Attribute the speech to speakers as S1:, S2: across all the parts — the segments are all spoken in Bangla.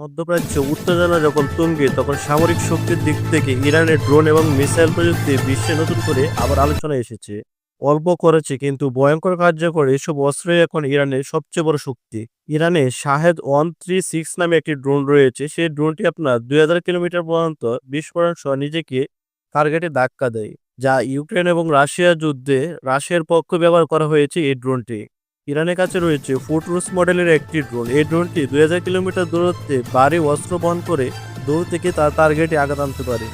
S1: মধ্যপ্রাচ্য উত্তেজনা যখন তুঙ্গে, তখন সামরিক শক্তির দিক থেকে ইরানের ড্রোন এবং মিসাইল প্রযুক্তি বিশ্বে নতুন করে আবার আলোচনায় এসেছে। অল্প করেছে কিন্তু ভয়ঙ্কর কার্যকর এসব অস্ত্রই এখন ইরানের সবচেয়ে বড় শক্তি। ইরানে শাহেদ ওয়ান থ্রি সিক্স নামে একটি ড্রোন রয়েছে। সেই ড্রোনটি আপনার দুই হাজার কিলোমিটার পর্যন্ত বিস্ফোরণ সহ নিজেকে টার্গেটে ধাক্কা দেয়, যা ইউক্রেন এবং রাশিয়া যুদ্ধে রাশিয়ার পক্ষ ব্যবহার করা হয়েছে এই ড্রোনটি। ইরানের কাছে রয়েছে ফুটরুস মডেলের একটি ড্রোন। এই ড্রোনটি দুই হাজার কিলোমিটার দূরত্বে ভারী অস্ত্র বহন করে দূর থেকে তার টার্গেটে আঘাত আনতে পারে।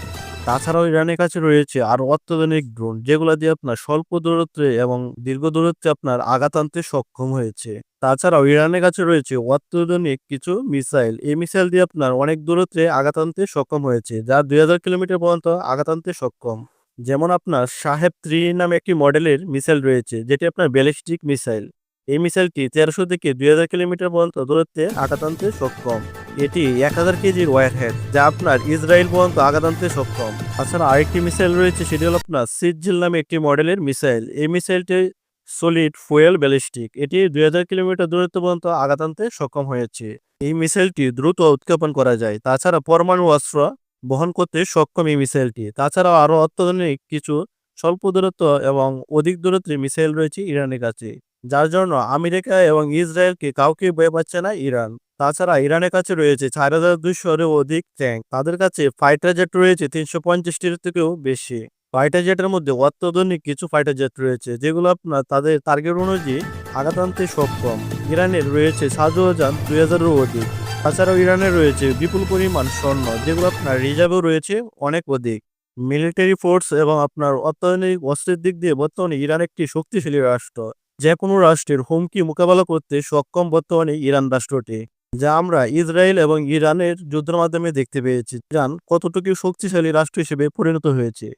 S1: তাছাড়াও ইরানের কাছে রয়েছে আরও অত্যাধুনিক ড্রোন, যেগুলো দিয়ে আপনার স্বল্প দূরত্বে এবং দীর্ঘ দূরত্বে আপনার আঘাত আনতে সক্ষম হয়েছে। তাছাড়াও ইরানের কাছে রয়েছে অত্যাধুনিক কিছু মিসাইল। এই মিসাইল দিয়ে আপনার অনেক দূরত্বে আঘাত আনতে সক্ষম হয়েছে, যা দুই হাজার কিলোমিটার পর্যন্ত আঘাত আনতে সক্ষম। যেমন আপনার সাহেব থ্রি নামে একটি মডেলের মিসাইল রয়েছে, যেটি আপনার ব্যালিস্টিক মিসাইল। এই মিসাইলটি তেরোশো থেকে দুই হাজার কিলোমিটার পর্যন্ত দূরত্বে আঘাত আনতে সক্ষম। এটি এক হাজার কেজির ওয়ারহেড, যা আপনার ইসরায়েল পর্যন্ত আঘাত আনতে সক্ষম। তাছাড়া আরেকটি মিসাইল রয়েছে, সেটি হল আপনার সিজিল নামে একটি মডেলের মিসাইল। এই মিসাইলটি সলিড ফুয়েল ব্যালিস্টিক। এটি দুই হাজার কিলোমিটার দূরত্ব পর্যন্ত আঘাত আনতে সক্ষম হয়েছে। এই মিসাইলটি দ্রুত উৎক্ষেপণ করা যায়। তাছাড়া পরমাণু অস্ত্র বহন করতে সক্ষম এই মিসাইলটি। তাছাড়াও আরও অত্যাধুনিক কিছু স্বল্প দূরত্ব এবং অধিক দূরত্বের মিসাইল রয়েছে ইরানের কাছে। যার জন্য আমেরিকা এবং ইসরায়েলকে কাউকে বয়ে পাচ্ছে না ইরান। তাছাড়া ইরানের কাছে রয়েছে চার হাজার দুইশোরও অধিক ট্যাঙ্ক। তাদের কাছে ফাইটার জেট রয়েছে তিনশো পঞ্চাশটির থেকেও বেশি। ফাইটার জেটের মধ্যে অত্যাধুনিক কিছু ফাইটার জেট রয়েছে, যেগুলো আপনার তাদের টার্গেট অনুযায়ী আঘাত আনতে সক্ষম। ইরানের রয়েছে শাহজাহান দুই হাজারেরও অধিক। তাছাড়াও ইরানের রয়েছে বিপুল পরিমাণ স্বর্ণ, যেগুলো আপনার রিজার্ভেও রয়েছে অনেক অধিক। মিলিটারি ফোর্স এবং আপনার অত্যাধুনিক অস্ত্রের দিক দিয়ে বর্তমানে ইরান একটি শক্তিশালী রাষ্ট্র। যে কোনো রাষ্ট্রের হুমকি মোকাবেলা করতে সক্ষম বর্তমানে ইরান রাষ্ট্রটি, যা আমরা ইসরায়েল এবং ইরানের যুদ্ধের মাধ্যমে দেখতে পেয়েছি। ইরান কতটুকু শক্তিশালী রাষ্ট্র হিসেবে পরিণত হয়েছে?